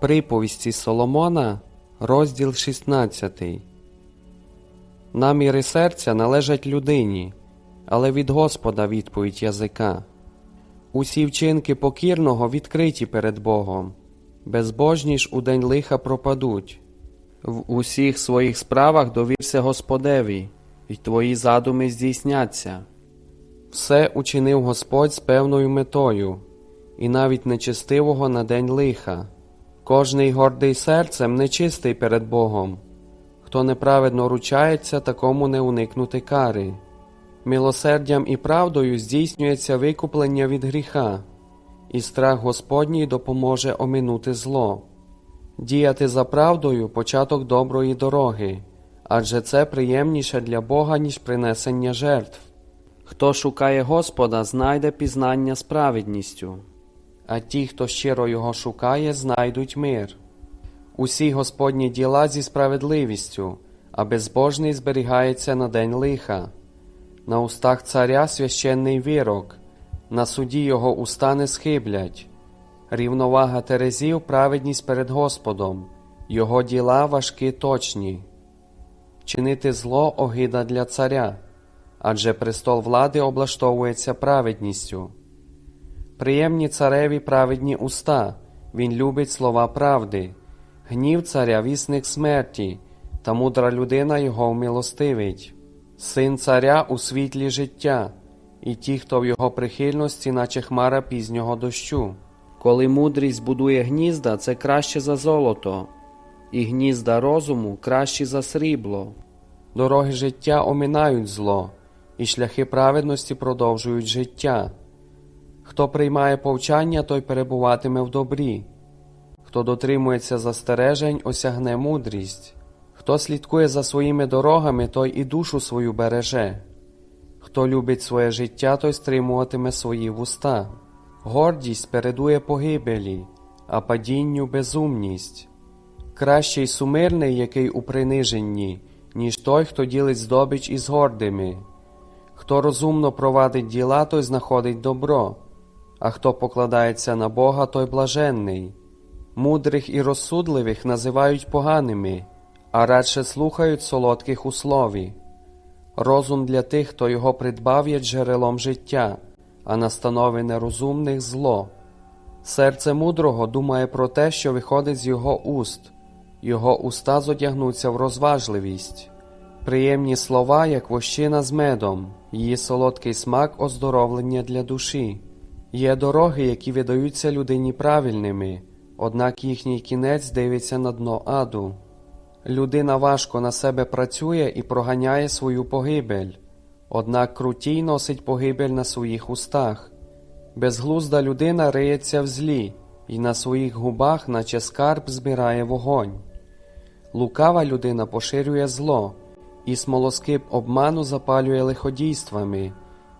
Приповісті Соломона, розділ 16. Наміри серця належать людині, але від Господа відповідь язика. Усі вчинки покірного відкриті перед Богом, безбожні ж у день лиха пропадуть. В усіх своїх справах довірся Господеві, і твої задуми здійсняться. Все учинив Господь з певною метою, і навіть нечестивого на день лиха. Кожний гордий серцем нечистий перед Богом. Хто неправедно ручається, такому не уникнути кари. Милосердям і правдою здійснюється викуплення від гріха, і страх Господній допоможе оминути зло. Діяти за правдою початок доброї дороги, адже це приємніше для Бога, ніж принесення жертв. Хто шукає Господа, знайде пізнання з праведністю, а ті, хто щиро його шукає, знайдуть мир. Усі Господні діла зі справедливістю, а безбожний зберігається на день лиха. На устах царя священний вирок, на суді його уста не схиблять. Рівновага Терезів праведність перед Господом, його діла важкі точні. Чинити зло огида для царя, адже престол влади облаштовується праведністю. Приємні цареві праведні уста, він любить слова правди, гнів царя вісник смерті, та мудра людина його вмилостивить. Син царя у світлі життя, і ті, хто в його прихильності, наче хмара пізнього дощу. Коли мудрість будує гнізда, це краще за золото, і гнізда розуму кращі за срібло. Дороги життя оминають зло, і шляхи праведності продовжують життя. Хто приймає повчання, той перебуватиме в добрі. Хто дотримується застережень, осягне мудрість. Хто слідкує за своїми дорогами, той і душу свою береже. Хто любить своє життя, той стримуватиме свої вуста. Гордість передує погибелі, а падінню безумність. Кращий сумирний, який у приниженні, ніж той, хто ділить здобич із гордими. Хто розумно провадить діла, той знаходить добро, а хто покладається на Бога, той блаженний. Мудрих і розсудливих називають поганими, а радше слухають солодких у слові. Розум для тих, хто його придбав, є джерелом життя, а настанови нерозумних зло. Серце мудрого думає про те, що виходить з його уст, його уста зодягнуться в розважливість. Приємні слова, як вощина з медом, її солодкий смак оздоровлення для душі. Є дороги, які видаються людині правильними, однак їхній кінець дивиться на дно аду. Людина важко на себе працює і проганяє свою погибель, однак крутій носить погибель на своїх устах. Безглузда людина риється в злі, і на своїх губах, наче скарб, збирає вогонь. Лукава людина поширює зло, і смолоскип обману запалює лиходійствами,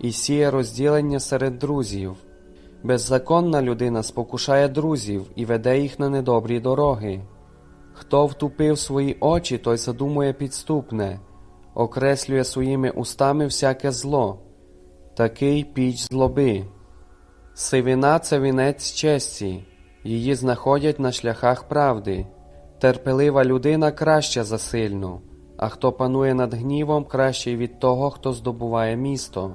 і сіє розділення серед друзів. Беззаконна людина спокушає друзів і веде їх на недобрі дороги. Хто втупив свої очі, той задумує підступне, окреслює своїми устами всяке зло, такий піч злоби. Сивина це вінець честі, її знаходять на шляхах правди. Терпелива людина краща за сильну, а хто панує над гнівом, кращий від того, хто здобуває місто.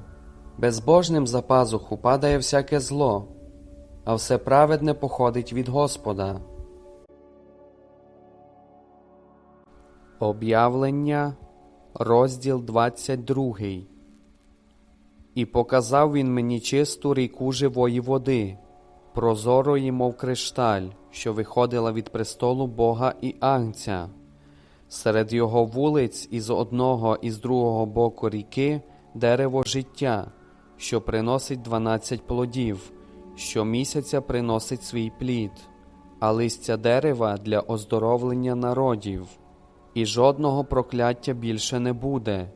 Безбожним за пазуху падає всяке зло, а все праведне походить від Господа. Об'явлення, розділ 22 І показав він мені чисту ріку живої води, прозорої, мов кришталь, що виходила від престолу Бога і Агнця. Серед його вулиць із одного і з другого боку ріки дерево життя, що приносить дванадцять плодів, щомісяця приносить свій плід, а листя дерева для оздоровлення народів і жодного прокляття більше не буде,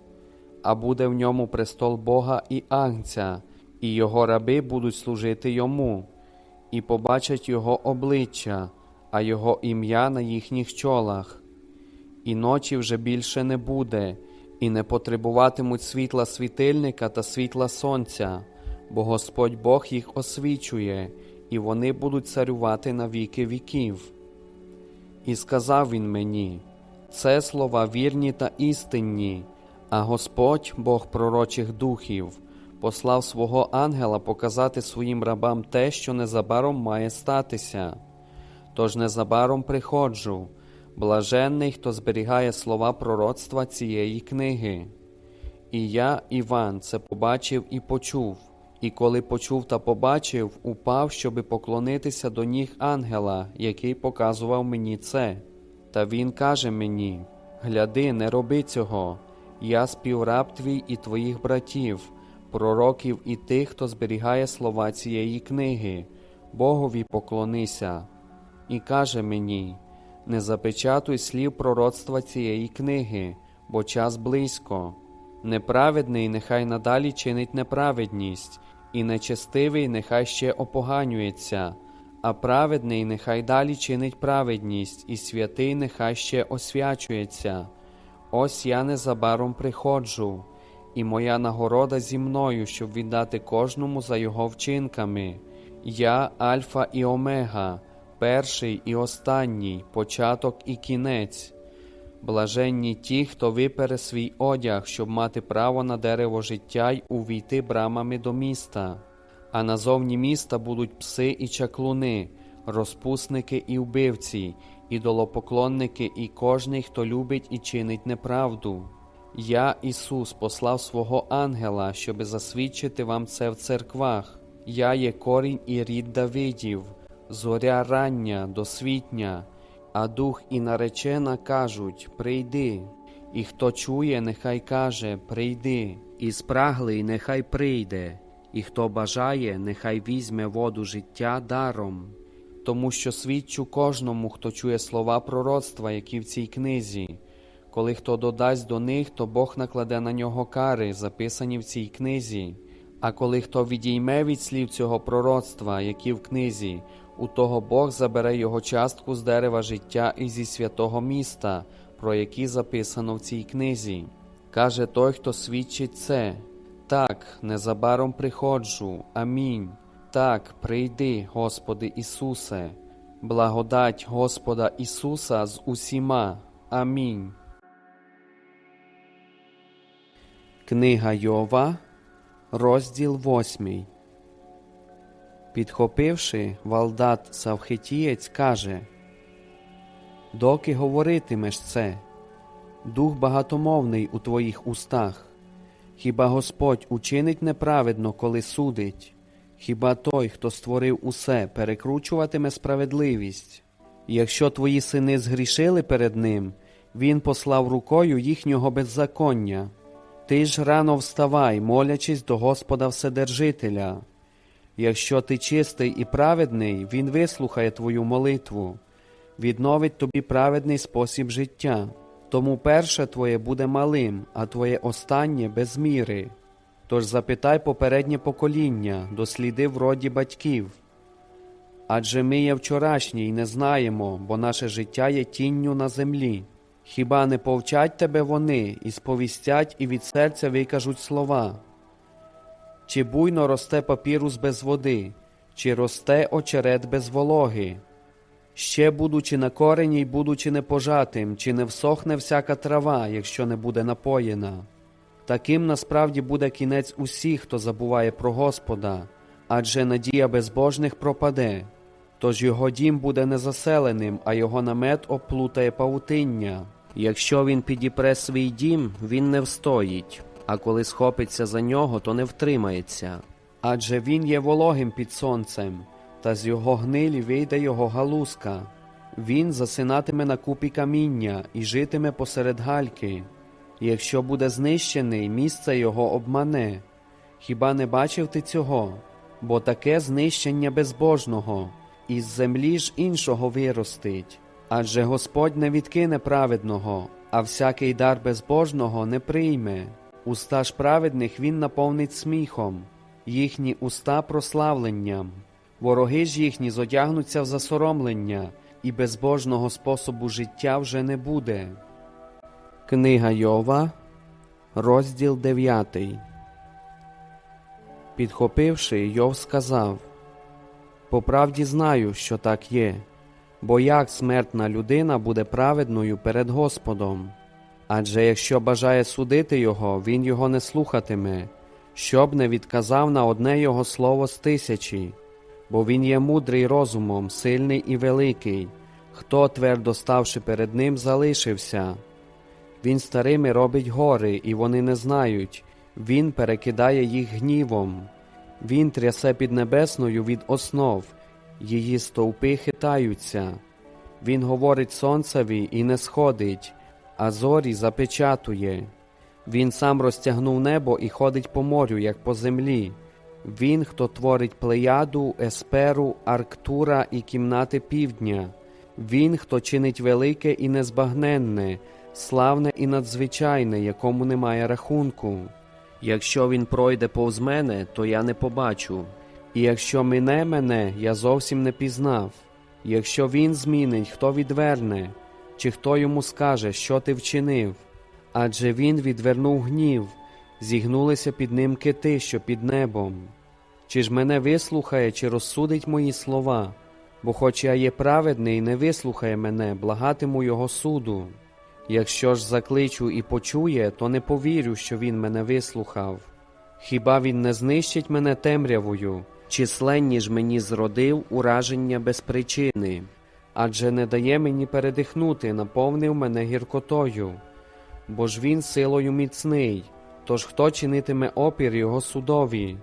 а буде в ньому престол Бога і Агнця, і його раби будуть служити йому, і побачать його обличчя, а його ім'я на їхніх чолах. І ночі вже більше не буде, і не потребуватимуть світла світильника та світла сонця, бо Господь Бог їх освічує, і вони будуть царювати на віки віків. І сказав він мені: Це слова вірні та істинні, а Господь, Бог пророчих духів, послав свого ангела показати своїм рабам те, що незабаром має статися. Тож незабаром приходжу, блаженний, хто зберігає слова пророцтва цієї книги. І я, Іван, це побачив і почув, і коли почув та побачив, упав, щоби поклонитися до ніг ангела, який показував мені це. Та він каже мені: Гляди, не роби цього, я співраб твій і твоїх братів, пророків і тих, хто зберігає слова цієї книги, Богові поклонися. І каже мені: Не запечатуй слів пророцтва цієї книги, бо час близько. Неправедний нехай надалі чинить неправедність, і нечестивий нехай ще опоганюється, а праведний нехай далі чинить праведність, і святий нехай ще освячується. Ось я незабаром приходжу, і моя нагорода зі мною, щоб віддати кожному за його вчинками. Я Альфа і Омега, перший і останній, початок і кінець. Блаженні ті, хто випере свій одяг, щоб мати право на дерево життя й увійти брамами до міста. А назовні міста будуть пси і чаклуни, розпусники і вбивці, ідолопоклонники і кожний, хто любить і чинить неправду. Я, Ісус, послав свого ангела, щоби засвідчити вам це в церквах. Я є корінь і рід Давидів, зоря рання, досвітня. А дух і наречена кажуть Прийди, і хто чує, нехай каже Прийди, і спраглий нехай прийде, і хто бажає, нехай візьме воду життя даром. Тому що свідчу кожному, хто чує слова пророцтва, які в цій книзі. Коли хто додасть до них, то Бог накладе на нього кари, записані в цій книзі. А коли хто відійме від слів цього пророцтва, які в книзі, у того Бог забере його частку з дерева життя і зі святого міста, про які записано в цій книзі. Каже той, хто свідчить це. Так, незабаром приходжу. Амінь. Так, прийди, Господи Ісусе, благодать Господа Ісуса з усіма. Амінь. Книга Йова, розділ восьмий. Підхопивши, Валдат Савхетієць каже Доки говоритимеш це, дух багатомовний у твоїх устах, хіба Господь учинить неправедно, коли судить, хіба той, хто створив усе, перекручуватиме справедливість? Якщо твої сини згрішили перед ним, він послав рукою їхнього беззаконня. Ти ж рано вставай, молячись до Господа Вседержителя. Якщо ти чистий і праведний, Він вислухає твою молитву, відновить тобі праведний спосіб життя. Тому перше твоє буде малим, а твоє останнє без міри. Тож запитай попереднє покоління, досліди в роді батьків. Адже ми є вчорашні й не знаємо, бо наше життя є тінню на землі. Хіба не повчать тебе вони, і сповістять, і від серця викажуть слова? Чи буйно росте папірус без води, чи росте очерет без вологи? Ще, будучи на корені й будучи непожатим, чи не всохне всяка трава, якщо не буде напоєна? Таким насправді буде кінець усіх, хто забуває про Господа, адже надія безбожних пропаде, тож його дім буде незаселеним, а його намет оплутає павутиння. Якщо він підіпре свій дім, він не встоїть а коли схопиться за нього, то не втримається. Адже він є вологим під сонцем, та з його гнилі вийде його галузка. Він засинатиме на купі каміння і житиме посеред гальки. Якщо буде знищений, місце його обмане. Хіба не бачив ти цього? Бо таке знищення безбожного, із землі ж іншого виростить. Адже Господь не відкине праведного, а всякий дар безбожного не прийме. Уста ж праведних він наповнить сміхом, їхні уста прославленням, вороги ж їхні зодягнуться в засоромлення, і безбожного способу життя вже не буде. Книга Йова, розділ 9 Підхопивши, Йов сказав По правді знаю, що так є. Бо як смертна людина буде праведною перед Господом? Адже якщо бажає судити його, він його не слухатиме, щоб не відказав на одне його слово з тисячі, бо він є мудрий розумом, сильний і великий, хто, твердо ставши перед ним, залишився. Він старими робить гори, і вони не знають, він перекидає їх гнівом, він трясе піднебесною від основ, її стовпи хитаються. Він говорить сонцеві і не сходить, а зорі запечатує. Він сам розтягнув небо і ходить по морю, як по землі. Він, хто творить плеяду, есперу, арктура і кімнати півдня. Він, хто чинить велике і незбагненне, славне і надзвичайне, якому немає рахунку. Якщо він пройде повз мене, то я не побачу. І якщо мине мене, я зовсім не пізнав. Якщо він змінить, хто відверне, чи хто йому скаже, що ти вчинив? Адже він відвернув гнів, зігнулися під ним кити, що під небом. Чи ж мене вислухає, чи розсудить мої слова? Бо хоч я є праведний, не вислухає мене, благатиму його суду. Якщо ж закличу і почує, то не повірю, що він мене вислухав. Хіба він не знищить мене темрявою, численні ж мені зродив ураження без причини, адже не дає мені передихнути, наповнив мене гіркотою, бо ж він силою міцний, тож хто чинитиме опір його судові?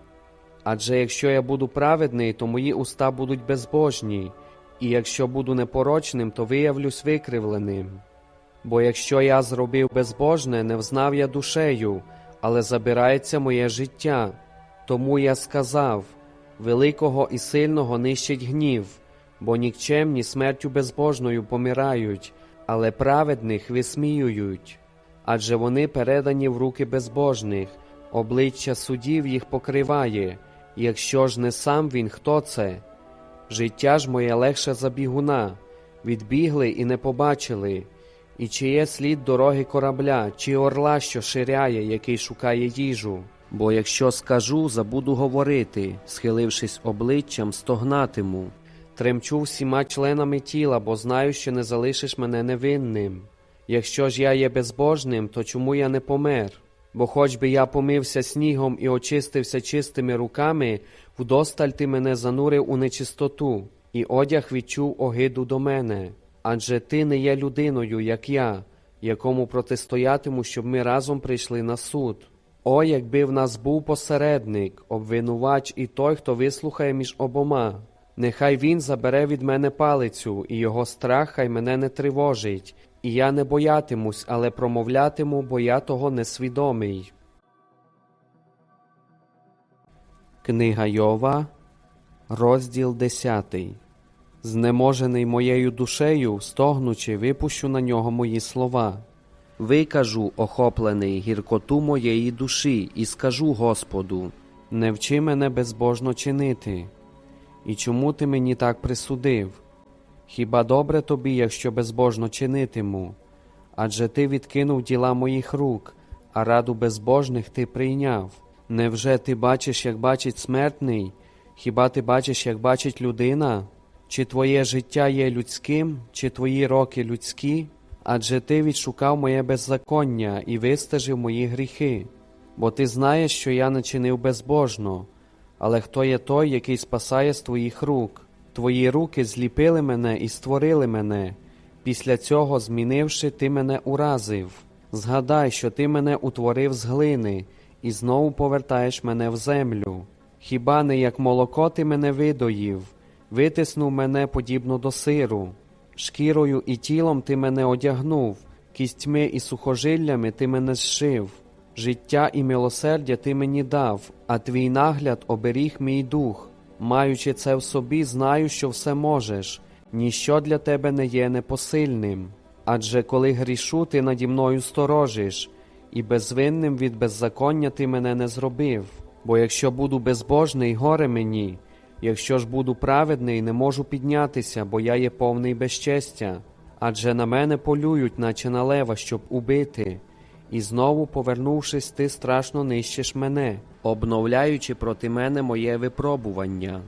Адже якщо я буду праведний, то мої уста будуть безбожні, і якщо буду непорочним, то виявлюсь викривленим. Бо якщо я зробив безбожне, не взнав я душею, але забирається моє життя. Тому я сказав великого і сильного нищить гнів, бо нікчемні смертю безбожною помирають, але праведних висміюють. Адже вони передані в руки безбожних, обличчя судів їх покриває. Якщо ж не сам він, хто це? Життя ж моє легше за бігуна, відбігли і не побачили. І чи є слід дороги корабля, чи орла, що ширяє, який шукає їжу? Бо якщо скажу, забуду говорити, схилившись обличчям, стогнатиму. Тремчу всіма членами тіла, бо знаю, що не залишиш мене невинним. Якщо ж я є безбожним, то чому я не помер? Бо хоч би я помився снігом і очистився чистими руками, вдосталь ти мене занурив у нечистоту, і одяг відчув огиду до мене. Адже ти не є людиною, як я, якому протистоятиму, щоб ми разом прийшли на суд. О, якби в нас був посередник, обвинувач і той, хто вислухає між обома. Нехай він забере від мене палицю, і його страх хай мене не тривожить, і я не боятимусь, але промовлятиму, бо я того несвідомий. Книга Йова, розділ десятий. Знеможений моєю душею, стогнучи, випущу на нього мої слова. Викажу, охоплений гіркоту моєї душі, і скажу Господу: не вчи мене безбожно чинити. І чому ти мені так присудив? Хіба добре тобі, якщо безбожно чинитиму? Адже ти відкинув діла моїх рук, а раду безбожних ти прийняв. Невже ти бачиш, як бачить смертний? Хіба ти бачиш, як бачить людина? Чи твоє життя є людським, чи твої роки людські? Адже ти відшукав моє беззаконня і вистежив мої гріхи, бо ти знаєш, що я не чинив безбожно, але хто є той, який спасає з твоїх рук? Твої руки зліпили мене і створили мене. Після цього, змінивши, ти мене уразив. Згадай, що ти мене утворив з глини, і знову повертаєш мене в землю. Хіба не як молоко ти мене видоїв? витиснув мене подібно до сиру, шкірою і тілом ти мене одягнув, кістьми і сухожиллями ти мене зшив, життя і милосердя ти мені дав, а твій нагляд оберіг мій дух. Маючи це в собі, знаю, що все можеш, ніщо для тебе не є непосильним. Адже коли грішу, ти наді мною сторожиш, і безвинним від беззаконня ти мене не зробив. Бо якщо буду безбожний, горе мені, Якщо ж буду праведний, не можу піднятися, бо я є повний безчестя, адже на мене полюють, наче на лева, щоб убити, і знову, повернувшись, ти страшно нищиш мене, обновляючи проти мене моє випробування.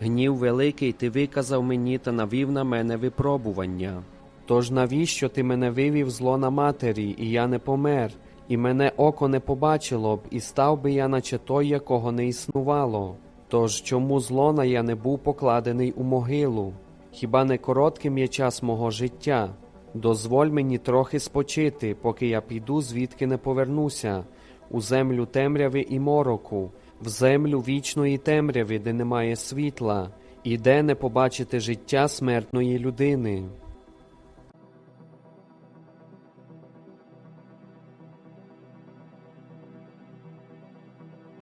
Гнів великий ти виказав мені та навів на мене випробування. Тож навіщо ти мене вивів з лона матері, і я не помер, і мене око не побачило б, і став би я, наче той, якого не існувало. Тож чому з лона я не був покладений у могилу? Хіба не коротким є час мого життя? Дозволь мені трохи спочити, поки я піду, звідки не повернуся, у землю темряви і мороку, в землю вічної темряви, де немає світла, і де не побачити життя смертної людини.